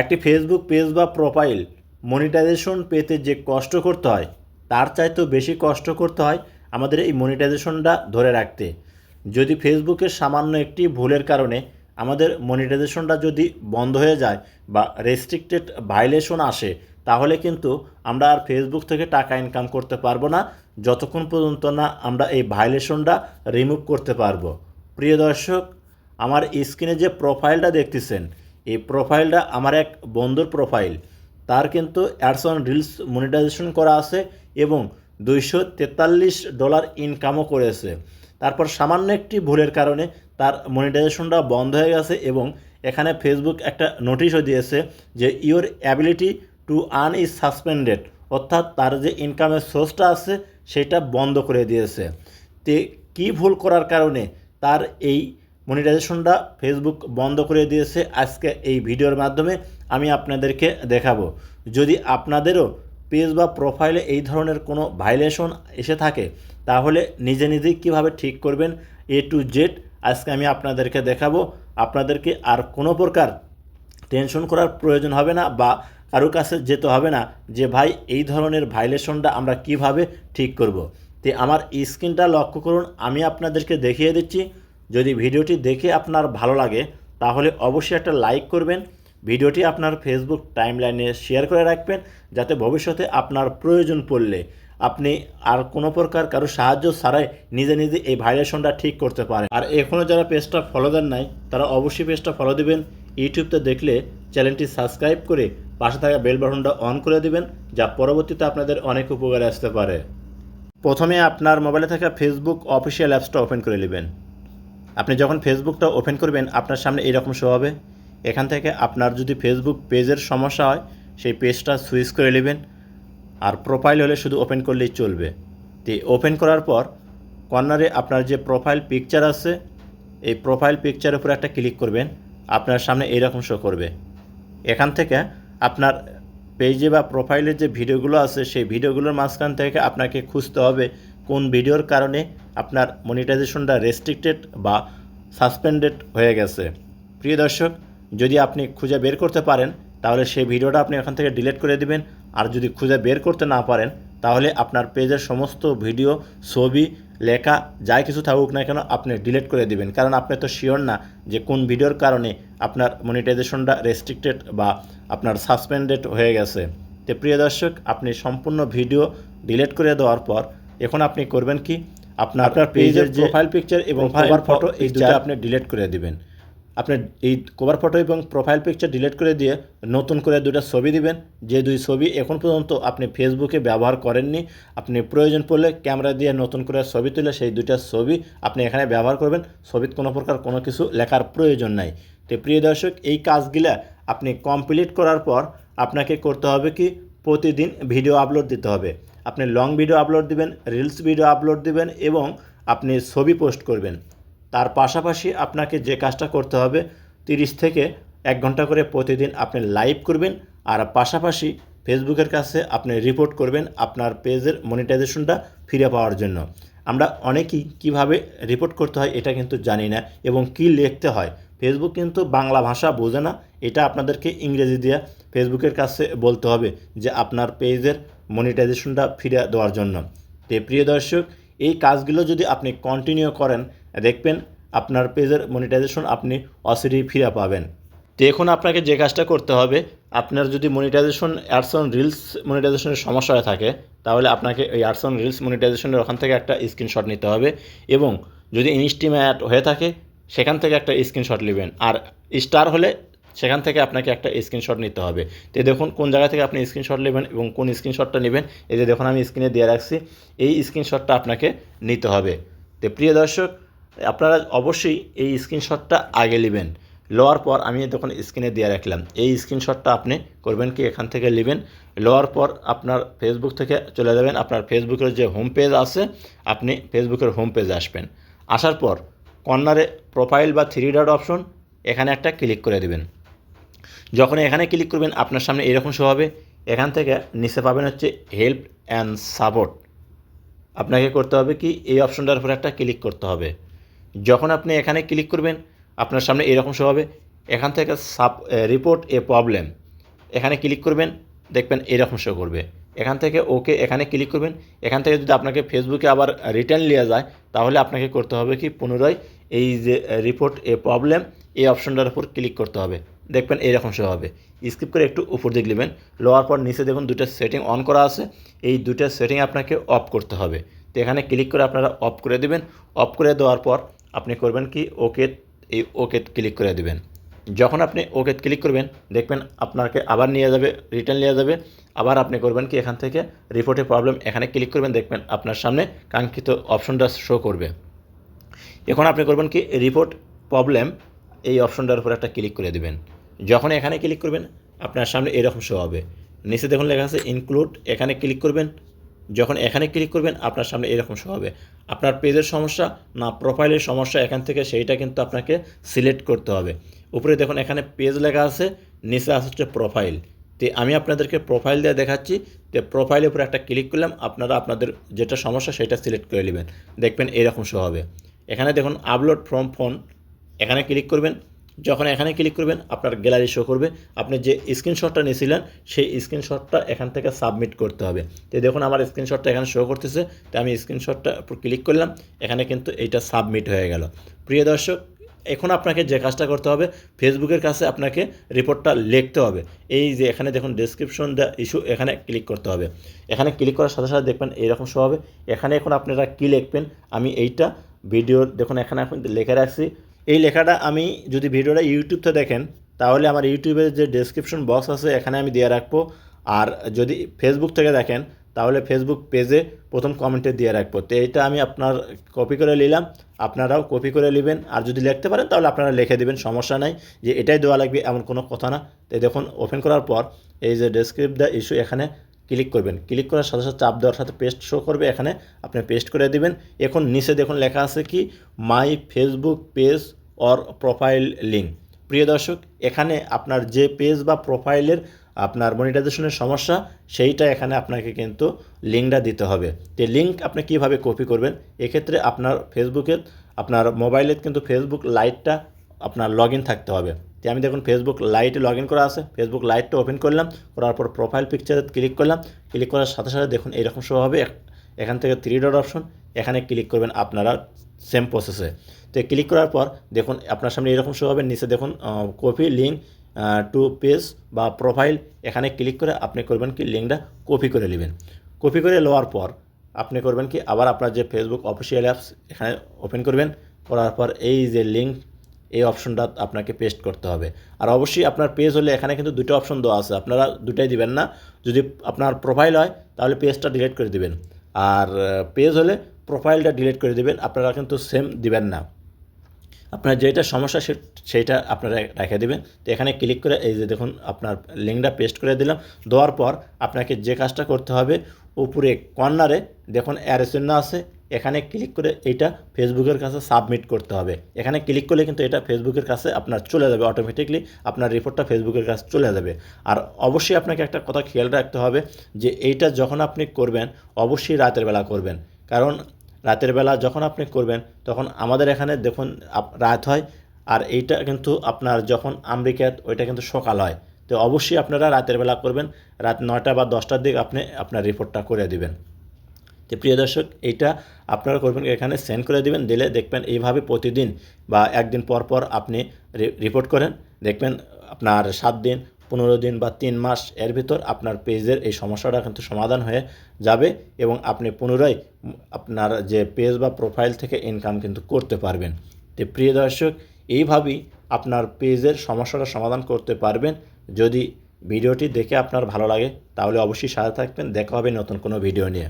একটি Facebook page বা profile monetization পেতে যে কষ্ট করতে হয়, তার চাইতেও বেশি কষ্ট করতে হয় আমাদের এই মনিটাইজেশনটা ধরে রাখতে। যদি ফেসবুকের সামান্য একটি ভুলের কারণে আমাদের মনিটাইজেশনটা যদি বন্ধ হয়ে যায় বা রেস্ট্রিক্টেড ভাইলেশন আসে, তাহলে কিন্তু আমরা আর ফেসবুক থেকে টাকা ইনকাম করতে পারব না, যতক্ষণ পর্যন্ত না আমরা এই ভাইলেশনটা রিমুভ করতে পারব। প্রিয় দর্শক, আমার স্ক্রিনে যে প্রোফাইলটা দেখতেছেন এই প্রোফাইলটা আমার এক বন্ধুর প্রোফাইল। তার কিন্তু অ্যাডস অন রিলস মনিটাইজেশন করা আছে এবং দুইশো তেতাল্লিশ ডলার ইনকামও করেছে। তারপর সামান্য একটি ভুলের কারণে তার মনিটাইজেশনটা বন্ধ হয়ে গেছে এবং এখানে ফেসবুক একটা নোটিশও দিয়েছে যে your ability to earn is suspended, অর্থাৎ তার যে ইনকামের সোর্সটা আছে সেটা বন্ধ করে দিয়েছে। তে কী ভুল করার কারণে তার এই মনিটাইজেশনটা ফেসবুক বন্ধ করে দিয়েছে আজকে এই ভিডিওর মাধ্যমে আমি আপনাদেরকে দেখাবো। যদি আপনাদেরও পেজ বা প্রোফাইলে এই ধরনের কোনো ভাইলেশন এসে থাকে, তাহলে নিজে নিজেই কীভাবে ঠিক করবেন এ টু জেড আজকে আমি আপনাদেরকে দেখাবো। আপনাদেরকে আর কোনো প্রকার টেনশন করার প্রয়োজন হবে না বা কারও কাছে যেতে হবে না যে, ভাই, এই ধরনের ভাইলেশনটা আমরা কীভাবে ঠিক করব। তে আমার স্ক্রিনটা লক্ষ্য করুন, আমি আপনাদেরকে দেখিয়ে দিচ্ছি। যদি ভিডিওটি দেখে আপনার ভালো লাগে, তাহলে অবশ্যই একটা লাইক করবেন। ভিডিওটি আপনার ফেসবুক টাইমলাইনে শেয়ার করে রাখবেন, যাতে ভবিষ্যতে আপনার প্রয়োজন পড়লে আপনি আর কোনো প্রকার কারও সাহায্য ছাড়াই নিজে নিজে এই ভাইলেশনটা ঠিক করতে পারেন। আর এখনও যারা পেজটা ফলো দেন নাই, তারা অবশ্যই পেজটা ফলো দিবেন। ইউটিউবতে দেখলে চ্যানেলটি সাবস্ক্রাইব করে পাশে থাকা বেল বাটনটা অন করে দিবেন, যা পরবর্তীতে আপনাদের অনেক উপকারে আসতে পারে। প্রথমে আপনার মোবাইলে থাকা ফেসবুক অফিসিয়াল অ্যাপসটা ওপেন করে নেবেন। আপনি যখন ফেসবুকটা ওপেন করবেন, আপনার সামনে এইরকম শো হবে। এখান থেকে আপনার যদি ফেসবুক পেজের সমস্যা হয়, সেই পেজটা সুইচ করে নেবেন। আর প্রোফাইল হলে শুধু ওপেন করলেই চলবে। তো ওপেন করার পর, কর্নারে আপনার যে প্রোফাইল পিকচার আছে, এই প্রোফাইল পিকচারের উপরে একটা ক্লিক করবেন। আপনার সামনে এইরকম শো করবে। এখান থেকে আপনার পেজে বা প্রোফাইলের যে ভিডিওগুলো আছে, সেই ভিডিওগুলোর মাঝখান থেকে আপনাকে খুঁজতে হবে, কোন ভিডিওর কারণে আপনার মনিটাইজেশনটা রেস্ট্রিক্টেড বা সাসপেন্ডেড হয়ে গেছে। প্রিয় দর্শক, যদি আপনি খুঁজে বের করতে পারেন, তাহলে সেই ভিডিওটা আপনি এখান থেকে ডিলিট করে দিবেন। আর যদি খুঁজে বের করতে না পারেন, তাহলে আপনার পেজের সমস্ত ভিডিও, ছবি, লেখা, যাই কিছু থাকুক না কেন, আপনি ডিলিট করে দিবেন। কারণ আপনি তো শিওর না যে কোন ভিডিওর কারণে আপনার মনিটাইজেশনটা রেস্ট্রিক্টেড বা আপনার সাসপেন্ডেড হয়ে গেছে। তো প্রিয় দর্শক, আপনি সম্পূর্ণ ভিডিও ডিলিট করে দেওয়ার পর এখন আপনি করবেন কি? আপনার আপনার পেজের যে প্রোফাইল পিকচার এবং কভার ফটো এই দুটো আপনি ডিলিট করে দিবেন। আপনি এই কভার ফটো এবং প্রোফাইল পিকচার ডিলিট করে দিয়ে নতুন করে দুটো ছবি দিবেন। যে দুই ছবি এখন পর্যন্ত আপনি ফেসবুকে ব্যবহার করেননি আপনি প্রয়োজন পড়লে ক্যামেরা দিয়ে নতুন করে ছবি তুলে সেই দুইটা ছবি আপনি এখানে ব্যবহার করবেন। ছবিতে কোনো প্রকার কোনো কিছু লেখার প্রয়োজন নাই। তো প্রিয় দর্শক এই কাজগুলা আপনি কমপ্লিট করার পর আপনাকে করতে হবে কি? প্রতিদিন ভিডিও আপলোড দিতে হবে। আপনি লং ভিডিও আপলোড দিবেন রিলস ভিডিও আপলোড দিবেন এবং আপনি ছবি পোস্ট করবেন। তার পাশাপাশি আপনাকে যে কাজটা করতে হবে, তিরিশ থেকে এক ঘণ্টা করে প্রতিদিন আপনি লাইভ করবেন আর পাশাপাশি ফেসবুকের কাছে আপনি রিপোর্ট করবেন আপনার পেজের মনিটাইজেশনটা ফিরে পাওয়ার জন্য। আমরা অনেকেই কীভাবে রিপোর্ট করতে হয় এটা কিন্তু জানি না এবং কি লিখতে হয়। ফেসবুক কিন্তু বাংলা ভাষা বোঝে না, এটা আপনাদেরকে ইংরেজি দিয়ে ফেসবুকের কাছে বলতে হবে যে আপনার পেজের মনিটাইজেশনটা ফিরে দেওয়ার জন্য। তো প্রিয় দর্শক, এই কাজগুলো যদি আপনি কন্টিনিউ করেন, দেখবেন আপনার পেজের মনিটাইজেশন আপনি অসিরেই ফিরে পাবেন। তো এখন আপনাকে যে কাজটা করতে হবে, আপনার যদি মনিটাইজেশন অ্যাডস অন রিলস মনিটাইজেশনের সমস্যা হয়ে থাকে, তাহলে আপনাকে ওই অ্যাডস অন রিলস মনিটাইজেশনের ওখান থেকে একটা স্ক্রিনশট নিতে হবে এবং যদি ইনস্টিম অ্যাড হয়ে থাকে, সেখান থেকে একটা স্ক্রিনশট নেবেন। আর স্টার হলে সেখান থেকে আপনাকে একটা স্ক্রিনশট নিতে হবে। তো দেখুন কোন জায়গা থেকে আপনি স্ক্রিনশট নেবেন এবং কোন স্ক্রিনশটটা নেবেন, এই যে দেখুন আমি স্ক্রিনে দিয়ে রাখছি, এই স্ক্রিনশটটা আপনাকে নিতে হবে। তো প্রিয় দর্শক, আপনারা অবশ্যই এই স্ক্রিনশটটা আগে নেবেন। লওয়ার পর আমি তখন স্ক্রিনে দিয়ে রাখলাম। এই স্ক্রিনশটটা আপনি করবেন কি? এখান থেকে নেবেন। লওয়ার পর আপনার ফেসবুক থেকে চলে যাবেন। আপনার ফেসবুকের যে হোম পেজ আছে, আপনি ফেসবুকের হোম পেজে আসবেন। আসার পর কর্নারে প্রোফাইল বা থ্রি ডট অপশন এখানে একটা ক্লিক করে দেবেন। যখন এখানে ক্লিক করবেন, আপনার সামনে এরকম শো হবে। এখান থেকে নিচে পাবেন হচ্ছে হেল্প অ্যান্ড সাপোর্ট আপনাকে করতে হবে কি? এই অপশনটার উপরে একটা ক্লিক করতে হবে। যখন আপনি এখানে ক্লিক করবেন আপনার সামনে এরকম শো হবে। এখান থেকে সাপ রিপোর্ট এ প্রবলেম এখানে ক্লিক করবেন, দেখবেন এরকম শো করবে। এখান থেকে ওকে এখানে ক্লিক করবেন। এখান থেকে যদি আপনাকে ফেসবুকে আবার রিটার্ন নেওয়া যায়, তাহলে আপনাকে করতে হবে কি? পুনরায় এই যে রিপোর্ট এ প্রবলেম এই অপশনটার উপর ক্লিক করতে হবে। দেখবেন এরকম শো হবে। স্কিপ করে একটু উপর দিকে নেবেন। লোয়ার পর নিচে দেখুন দুটো সেটিং অন করা আছে। এই দুটো সেটিং আপনাকে অফ করতে হবে। তো এখানে ক্লিক করে আপনারা অফ করে দেবেন। অফ করে দেওয়ার পর আপনি করবেন কি? ওকে এই ওকে ক্লিক করে দেবেন। যখন আপনি ওকে ক্লিক করবেন, দেখবেন আপনাকে আবার নিয়ে যাবে, রিটার্ন নিয়ে যাবে। আবার আপনি করবেন কি, এখান থেকে রিপোর্টের প্রবলেম এখানে ক্লিক করবেন, দেখবেন আপনার সামনে কাঙ্ক্ষিত অপশনটা শো করবে। এখন আপনি করবেন কি রিপোর্ট প্রবলেম এই অপশনটার উপর একটা ক্লিক করে দেবেন। যখন এখানে ক্লিক করবেন, আপনার সামনে এরকম শো হবে। নিচে দেখুন লেখা আছে ইনক্লুড এখানে ক্লিক করবেন। যখন এখানে ক্লিক করবেন, আপনার সামনে এরকম শো হবে। আপনার পেজের সমস্যা না প্রোফাইলের সমস্যা, এখান থেকে সেইটা কিন্তু আপনাকে সিলেক্ট করতে হবে। উপরে দেখুন, এখানে পেজ লেখা আছে, নিচে আছে হচ্ছে প্রোফাইল তো আমি আপনাদেরকে প্রোফাইল দিয়ে দেখাচ্ছি। তো প্রোফাইলের উপরে একটা ক্লিক করলাম, আপনারা আপনাদের যেটা সমস্যা সেটা সিলেক্ট করে নেবেন। দেখবেন এরকম শো হবে। এখানে দেখুন আপলোড ফ্রম ফোন এখানে ক্লিক করবেন। যখন এখানে ক্লিক করবেন, আপনার গ্যালারি শো করবে। আপনি যে স্ক্রিনশটটা নিয়েছিলেন, সেই স্ক্রিনশটটা এখান থেকে সাবমিট করতে হবে। তো দেখুন, আমার স্ক্রিনশটটা এখানে শো করতেছে। তো আমি স্ক্রিনশটটা ক্লিক করলাম, এখানে কিন্তু এইটা সাবমিট হয়ে গেল। প্রিয় দর্শক, এখন আপনাকে যে কাজটা করতে হবে ফেসবুকের কাছে আপনাকে রিপোর্টটা লিখতে হবে। এই যে এখানে দেখুন ডেসক্রিপশন দ্য ইস্যু এখানে ক্লিক করতে হবে। এখানে ক্লিক করার সাথে সাথে দেখবেন, এইরকম শো হবে। এখানে এখন আপনারা কী লিখবেন? আমি এইটা ভিডিও দেখুন, এখানে এখন লেখা রাখছি। এই লেখাটা আমি যদি ভিডিওটা ইউটিউবতে দেখেন, তাহলে আমার ইউটিউবের যে ডেসক্রিপশন বক্স আছে, এখানে আমি দিয়ে রাখব। আর যদি ফেসবুক থেকে দেখেন, তাহলে ফেসবুক পেজে প্রথম কমেন্টে দিয়ে রাখব। তো এইটা আমি আপনার কপি করে নিলাম। আপনারাও কপি করে নেবেন। আর যদি লিখতে পারেন, তাহলে আপনারা লিখে দেবেন, সমস্যা নাই। যে এটাই দেওয়া লাগবে, এমন কোনো কথা না। তো দেখুন ওপেন করার পর এই যে ডেসক্রিপ দ্য ইস্যু এখানে ক্লিক করবেন। ক্লিক করার সাথে সাথে চাপ দেওয়ার সাথে পেস্ট শো করবে। এখানে আপনি পেস্ট করে দিবেন। এখন নিচে দেখুন লেখা আছে কি my Facebook page or profile link প্রিয় দর্শক, এখানে আপনার যে পেজ বা প্রোফাইলের আপনার মনিটাইজেশনের সমস্যা, সেইটা এখানে আপনাকে কিন্তু লিঙ্কটা দিতে হবে। তো লিঙ্ক আপনি কীভাবে কপি করবেন? এক্ষেত্রে আপনার ফেসবুকের আপনার মোবাইলে কিন্তু ফেসবুক লাইটটা আপনার লগ থাকতে হবে। তো আমি দেখুন ফেসবুক লাইটে লগ করা আছে। ফেসবুক লাইটটা ওপেন করলাম, করার পর প্রোফাইল পিকচারে ক্লিক করলাম। ক্লিক করার সাথে সাথে দেখুন এইরকম শো হবে। এখান থেকে থ্রি ডট অপশন এখানে ক্লিক করবেন আপনারা সেম প্রসেসে তো ক্লিক করার পর দেখুন, আপনার সামনে এরকম শো হবে, নিচে দেখুন কপি লিঙ্ক টু পেজ বা প্রোফাইল এখানে ক্লিক করে আপনি করবেন কি লিঙ্কটা কপি করে নেবেন। কপি করে নেওয়ার পর আপনি করবেন কি, আবার আপনার যে ফেসবুক অফিসিয়াল অ্যাপস এখানে ওপেন করবেন, করার পর এই যে লিঙ্ক এই অপশনটা আপনাকে পেস্ট করতে হবে। আর অবশ্যই আপনার পেজ হলে এখানে কিন্তু দুটো অপশন দেওয়া আছে, আপনারা দুটাই দিবেন না। যদি আপনার প্রোফাইল হয়, তাহলে পেজটা ডিলিট করে দিবেন। আর পেজ হলে প্রোফাইলটা ডিলিট করে দেবেন, আপনারা কিন্তু সেম দিবেন না। আপনার যেটা সমস্যা সেইটা আপনারা রেখে দেবেন। তো এখানে ক্লিক করে এই যে দেখুন, আপনার লিঙ্কটা পেস্ট করে দিলাম। দেওয়ার পর আপনাকে যে কাজটা করতে হবে, উপরে কর্নারে দেখুন চিহ্ন আছে। এখানে ক্লিক করে এইটা ফেসবুকের কাছে সাবমিট করতে হবে। এখানে ক্লিক করলে কিন্তু এটা ফেসবুকের কাছে আপনার চলে যাবে অটোমেটিকলি, আপনার রিপোর্টটা ফেসবুকের কাছে চলে যাবে। আর অবশ্যই আপনাকে একটা কথা খেয়াল রাখতে হবে যে এইটা যখন আপনি করবেন, অবশ্যই রাতের বেলা করবেন। কারণ রাতের বেলা যখন আপনি করবেন, তখন আমাদের এখানে দেখুন রাত হয়, আর এইটা কিন্তু আপনার যখন আমেরিকাত ওইটা কিন্তু সকাল হয়। তো অবশ্যই আপনারা রাতের বেলা করবেন, রাত নয়টা বা দশটার দিকে আপনি আপনার রিপোর্টটা করে দিবেন। তো প্রিয় দর্শক, এইটা আপনারা করবেন, এখানে সেন্ড করে দিবেন, দিলে দেখবেন এইভাবে প্রতিদিন বা একদিন পর পর আপনি রিপোর্ট করেন। দেখবেন আপনার সাত দিন পনেরো দিন বা তিন মাস এর ভিতর আপনার পেজের এই সমস্যাটা কিন্তু সমাধান হয়ে যাবে এবং আপনি পুনরায় আপনার যে পেজ বা প্রোফাইল থেকে ইনকাম কিন্তু করতে পারবেন। তো প্রিয় দর্শক, এইভাবেই আপনার পেজের সমস্যাটা সমাধান করতে পারবেন। যদি ভিডিওটি দেখে আপনার ভালো লাগে, তাহলে অবশ্যই সাথে থাকবেন। দেখা হবে নতুন কোনো ভিডিও নিয়ে।